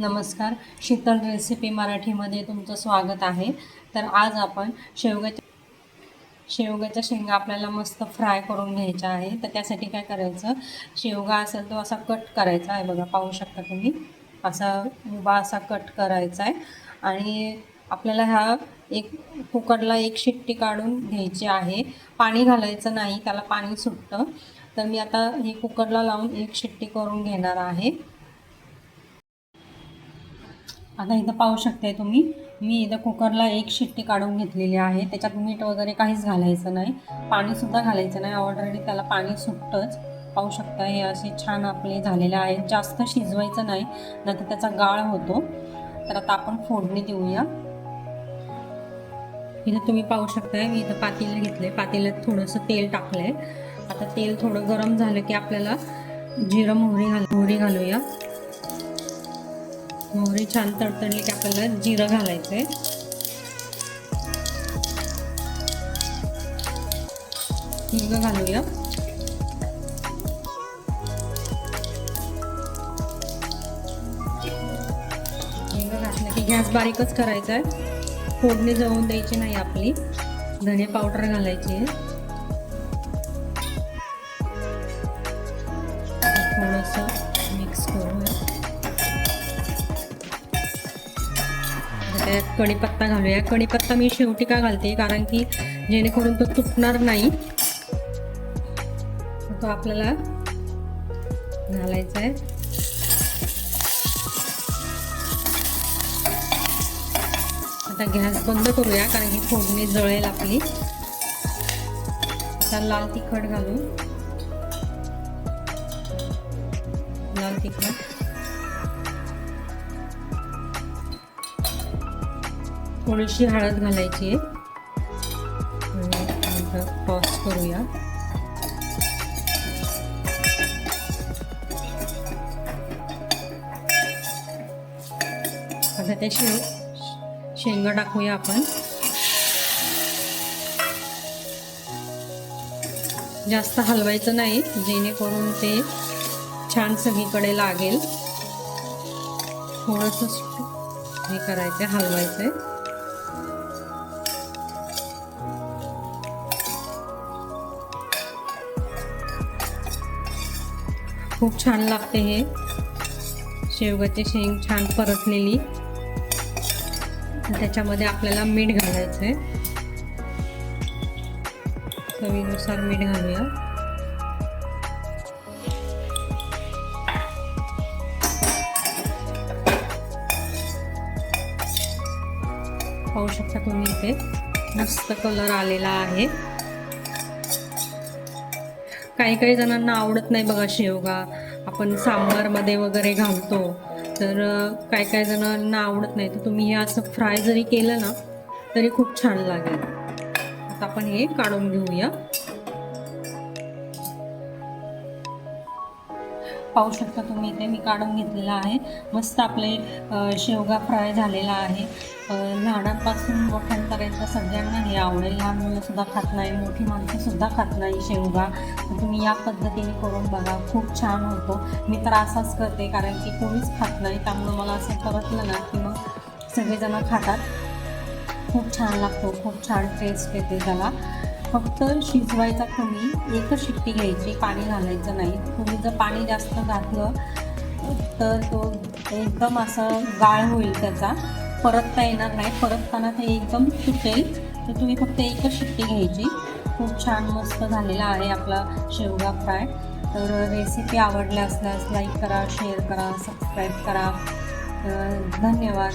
नमस्कार. शीतल रेसिपी मराठीमध्ये तुमचं स्वागत आहे. तर आज आपण शेवग्याच्या शेवग्याच्या शेंगा आपल्याला मस्त फ्राय करून घ्यायच्या आहे तर त्यासाठी काय करायचं? शेवगा असेल तो असा कट करायचा आहे बघा. पाहू शकता तुम्ही. असा उभा असा कट करायचा आहे. आणि आपल्याला ह्या एक कुकरला एक शिट्टी काढून घ्यायची आहे. पाणी घालायचं नाही. त्याला पाणी सुटतं. तर मी आता हे कुकरला लावून एक शिट्टी करून घेणार आहे. आता इथं पाहू शकताय तुम्ही. मी इथं कुकरला एक शिट्टी काढून घेतलेली आहे. त्याच्यात मीठ वगैरे काहीच घालायचं नाही. पाणीसुद्धा घालायचं नाही. ऑलरेडी त्याला पाणी सुटतंच. पाहू शकता हे असे छान आपले झालेले आहेत. जास्त शिजवायचं नाही नाहीतर त्याचा गाळ होतो. तर आता आपण फोडणी देऊया. इथं तुम्ही पाहू शकताय मी इथं पातेलं घेतलंय. पातेल्यात थोडंसं तेल टाकलंय. आता तेल थोडं गरम झालं की आपल्याला जिरं मोहरी घाल मोहरी घालूया. मोहरी छान तडतडली की आपल्याला जिरं घालायचं आहे हिंग घालूया. हिंग घातलं की गॅस बारीकच करायचा आहे. फोडणी जळून द्यायची नाही आपली. धने पावडर घालायची आहे. थोडंसं. त्यात कढीपत्ता घालूया. कढीपत्ता मी शेवटी का घालते? कारण की जेणेकरून तो तुटणार नाही. तो आपल्याला घालायचा आहे. आता गॅस बंद करूया कारण की फोडणी जळेल आपली. आता लाल तिखट घालू. लाल तिखट. थोडीशी हळद घालायची आहे. टॉस करूया. आता त्या शे शेंगा टाकूया आपण. जास्त हलवायचं नाही जेणेकरून ते छान सगळीकडे लागेल. थोडंसं हे करायचं हलवायचं आहे खूप छान लागते हे. शेवगाचे शेंग छान परतलेली. त्याच्यामध्ये आपल्याला मीठ घालायचं आहे चवीनुसार मीठ घालूया. पाहू शकता तुम्ही इथे. मस्त कलर आलेला आहे. काही काही जणांना आवडत नाही बघा शेवगा. आपण सांबारमध्ये वगैरे घालतो. तर काही काही जणांना आवडत नाही. तर तुम्ही हे असं फ्राय जरी केलं ना तरी खूप छान लागेल. आता आपण हे काढून घेऊया. पाहू शकता तुम्ही इथे मी काढून घेतलेला आहे. मस्त आपले शेवगा फ्राय झालेला आहे. लहानांपासून मोठ्यांपर्यंत सगळ्यांना हे आवडेल. लहान मुलंसुद्धा खात नाही मोठी माणसंसुद्धा खात नाही शेवगा. तुम्ही या पद्धतीने करून बघा. खूप छान होतो. मी तर असाच करते कारण की कोणीच खात नाही. त्यामुळं मला असं परतलं ना की मग सगळेजणं खातात. खूप छान लागतो. खूप छान टेस्ट येते त्याला. फक्त शिजवायचा कमी एकच शिट्टी घ्यायची पाणी घालायचं नाही. तुम्ही जर पाणी जास्त घातलं तर तो एकदम असं गाळ होईल त्याचा. परतता येणार नाही. परतताना ते एकदम तुटेल. तर तुम्ही फक्त एकच शिट्टी घ्यायची. खूप छान मस्त झालेला आहे आपला शेवगा फ्राय. तर रेसिपी आवडल्या असल्यास लाईक करा शेअर करा सबस्क्राईब करा. धन्यवाद.